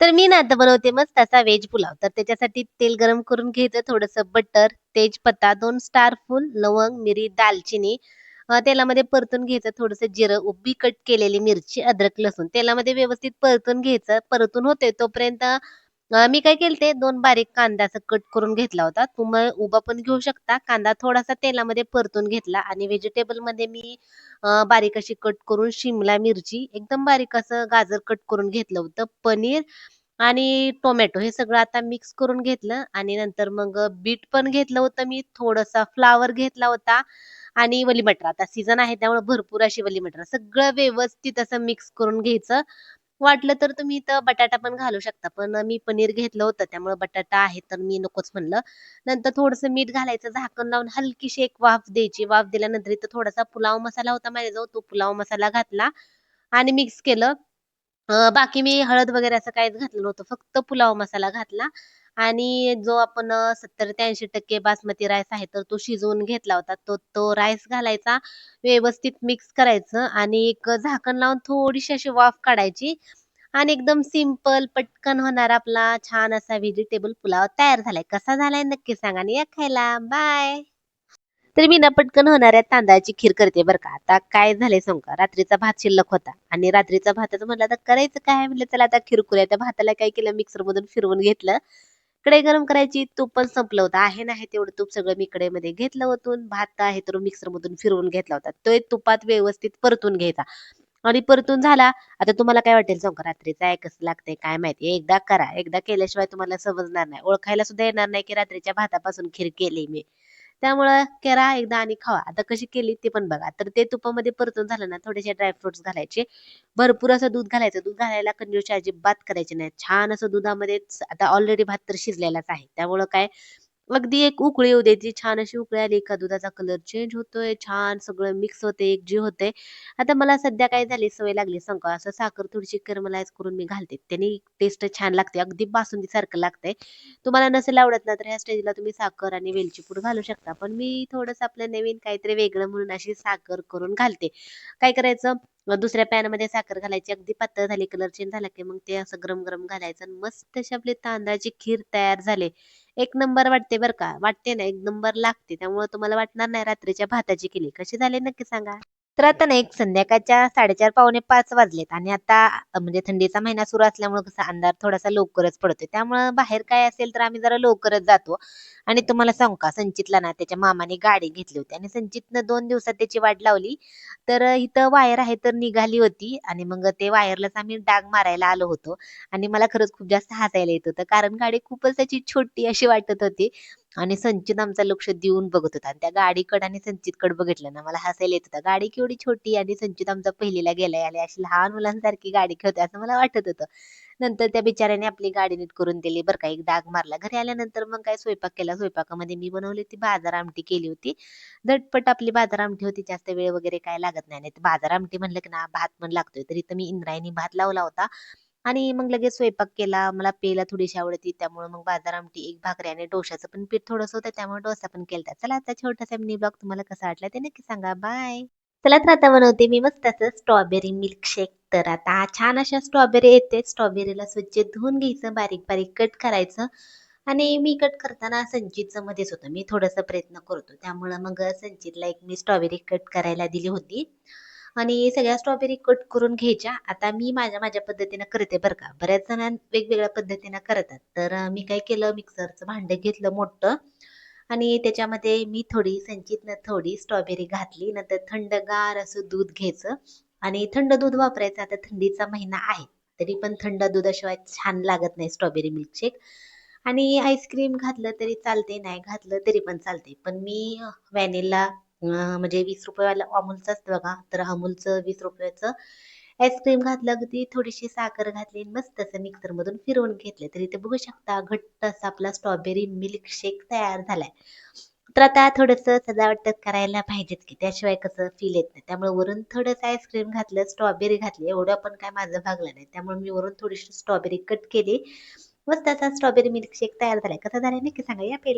तर मी ना आता बनवते मस्त असा व्हेज पुलाव. तर त्याच्यासाठी तेल गरम करून घ्यायचं, थोडंसं बटर, तेजपत्ता, दोन स्टार फूल, लवंग, मिरी, दालचिनी तेलामध्ये परतून घ्यायचं. थोडंसं जिरं, उभी कट केलेली मिरची, अद्रक, लसूण तेलामध्ये व्यवस्थित परतून घ्यायचं. परतून होते तोपर्यंत अ, मी काय केलते 2 बारीक कांद्याचा कट करून घेतला होता. तुम्ही उभा पण घेऊ शकता. कांदा थोडासा तेलामध्ये परतून घेतला आणि व्हेजिटेबलमध्ये मी अ, बारीक अशी कट करून शिमला मिरची, एकदम बारीक असं गाजर कट करून घेतलं होतं. पनीर आणि टोमॅटो हे सगळं आता मिक्स करून घेतलं आणि नंतर मग बीट पण घेतलं होतं मी, थोडासा फ्लॉवर घेतला होता आणि वली मटर. आता सीझन आहे त्यामुळे भरपूर अशी वली मटर. सगळं व्यवस्थित असं मिक्स करून घ्यायचं. वाटलं तर तुम्ही इथं बटाटा पण घालू शकता. पण मी पनीर घेतलं होतं त्यामुळे बटाटा आहे तर मी नकोच म्हणलं. नंतर थोडंसं मीठ घालायचं, झाकण लावून हलकीशी एक वाफ द्यायची. वाफ दिल्यानंतर इथं थोडासा पुलाव मसाला होता माझ्याजवळ, तो पुलाव मसाला घातला आणि मिक्स केलं. बाकी मी हळद वगैरे असं काहीच घातलं नव्हतं. फक्त पुलाव मसाला घातला आणि जो आपण सत्तर ते 80% बासमती राईस आहे तर तो शिजवून घेतला होता. तो तो राईस घालायचा, व्यवस्थित मिक्स करायचं आणि एक झाकण लावून थोडीशी अशी वाफ काढायची आणि एकदम सिंपल पटकन होणार आपला छान असा व्हेजिटेबल पुलाव तयार झालाय. कसा झालाय नक्की सांगा आणि या खायला. बाय. तर मी ना पटकन होणाऱ्या तांदळाची खीर करते बरं का. आता काय झालंय सांग का, रात्रीचा भात शिल्लक होता आणि रात्रीचा भातच म्हटलं आता करायचं काय? म्हटलं चला आता खीर करूया. त्या भाताला काय केलं मिक्सरमधून फिरवून घेतलं. कढई गरम करायची, तूप पण संपलं होतं. आहे ना आहे तेवढं तूप सगळं मी कढईमध्ये घेतलं होतं भात आहे तर मिक्सरमधून फिरवून घेतला होता. तो तुपात व्यवस्थित परतून घ्यायचा आणि परतून झाला. आता तुम्हाला काय वाटेल सांगू रात्रीचा आहे कसं लागतंय काय माहिती. एकदा करा. एकदा केल्याशिवाय तुम्हाला समजणार नाही. ओळखायला सुद्धा येणार नाही की रात्रीच्या भातापासून खीर केली मी. त्यामुळं करा एकदा आणि खावा. आता कशी केली ते पण बघा. तर ते तुपामध्ये परतून झालं ना, थोडेसे ड्रायफ्रुट्स घालायचे. भरपूर असं दूध घालायचं. दूध घालायला कंजूसी अजिबात करायची नाही. छान असं दुधामध्ये आता ऑलरेडी भात तर शिजलेलाच आहे. त्यामुळं काय अगदी एक उकळी येऊ द्यायची. छान अशी उकळी आली का दुधाचा कलर चेंज होतोय. छान सगळं मिक्स होते, एकजीव होते. आता मला सध्या काय झाली सवय लागली सांगू का, असं साखर थोडीशी कॅरमलाइज करून मी घालते. त्यानी टेस्ट छान लागते. अगदी बासुंदीसारखं लागतंय. तुम्हाला नसेल आवडत ना, तर ह्या स्टेजला तुम्ही साखर आणि वेलची पूड घालू शकता. पण मी थोडंसं आपलं नवीन काहीतरी वेगळं म्हणून अशी साखर करून घालते. काय करायचं दुसऱ्या पॅनमध्ये साखर घालायची. अगदी पातळ झाली, कलर चेंज झाला की मग ते असं गरम-गरम घालायचं आणि मस्त अशी आपली तांदळाची खीर तयार झाली. एक नंबर वाटते बरं का. वाटते ना, एक नंबर लागते. त्यामुळे तुम्हाला वाटणार नाही रात्रीच्या भाताची केली. कशी झाली नक्की सांगा. तर आता ना एक संध्याकाळच्या 4:30 पावणे पाच वाजलेत आणि आता म्हणजे थंडीचा महिना सुरू असल्यामुळे कसा अंधार थोडासा लवकरच पडतोय. त्यामुळे बाहेर काय असेल तर आम्ही जरा लवकरच जातो आणि तुम्हाला सांगू का संचितला ना त्याच्या मामाने गाडी घेतली होती आणि संचितनं दोन दिवसात त्याची वाट लावली. तर इथं वायर आहे तर निघाली होती आणि मग ते वायरलाच आम्ही डाग मारायला आलो होतो आणि मला खरंच खूप जास्त हसायला येत होतं. कारण गाडी खूपच त्याची छोटी अशी वाटत होती आणि संचित आमचा लक्ष देऊन बघत होता आणि त्या गाडीकडे आणि संचितकडे बघितलं ना मला हसायला येत होतं. गाडी केवढी छोटी आणि संचित आमचा पहिलीला गेलाय आणि अशी लहान मुलांसारखी गाडी खेळते असं मला वाटत होतं. नंतर त्या बिचाऱ्याने आपली गाडी नीट करून दिली बरं का. एक डाग मारला. घरी आल्यानंतर मग काय स्वयंपाक केला. स्वयंपाकामध्ये मी बनवली होती बाजार आमटी केली होती. झटपट आपली बाजार आमटी होती. जास्त वेळ वगैरे काय लागत नाही. बाजार आमटी म्हणलं की ना भात पण लागतोय. तर इथं मी इंद्रायणी भात लावला होता आणि मग लगेच स्वयंपाक केला. मला पेला थोडीशी आवडती त्यामुळे मग बाजार आमटी, एक भाकरी आणि डोश्याचं पण पीठ थोडंसं होतं त्यामुळे डोसा पण केलता. चला आता छोटासा मिनी ब्लॉग तुम्हाला कसा वाटला ते नक्की सांगा. बाय. चला तर आता बनवते मी मस्त असं स्ट्रॉबेरी मिल्कशेक. तर आता छान अशा स्ट्रॉबेरी येते. स्ट्रॉबेरीला स्वच्छ धुवून घ्यायचं, बारीक-बारीक कट करायचं आणि मी कट करताना संचितचं मध्येच होतं. मी थोडासा प्रयत्न करतो. त्यामुळं मग संचितला एक मी स्ट्रॉबेरी कट करायला दिली होती आणि सगळ्या स्ट्रॉबेरी कट करून घ्यायच्या. आता मी माझ्या माझ्या पद्धतीनं करते बरं का. बऱ्याच जण वेगवेगळ्या पद्धतीनं करतात. तर मी काय केलं मिक्सरचं भांडं घेतलं मोठं आणि त्याच्यामध्ये मी थोडी संचितनं थोडी स्ट्रॉबेरी घातली. नंतर थंडगार असं दूध घ्यायचं आणि थंड दूध वापरायचं. आता थंडीचा महिना आहे. तरी पण थंड दुधाशिवाय छान लागत नाही स्ट्रॉबेरी मिल्कशेक आणि आईस्क्रीम घातलं तरी चालते, नाही घातलं तरी पण चालते. पण मी व्हॅनिला म्हणजे ₹20 वाला अमूलचं असतं बघा, तर अमूलचं ₹20चं आईस्क्रीम घातलं, अगदी थोडीशी साखर घातली आणि मस्त असं मिक्सरमधून फिरवून घेतलं. तर इथे बघू शकता घट्ट असा आपला स्ट्रॉबेरी मिल्कशेक तयार झालाय. तर आता थोडंसं सजावट करायला पाहिजेत की त्याशिवाय कसं फील येत नाही. त्यामुळे वरून थोडंसं आईस्क्रीम घातलं, स्ट्रॉबेरी घातली. एवढं पण काय माझं भागलं नाही. त्यामुळे मी वरून थोडीशी स्ट्रॉबेरी कट केली. मस्त असा स्ट्रॉबेरी मिल्कशेक तयार झालाय. कसा झालाय नक्की सांगा या पहिला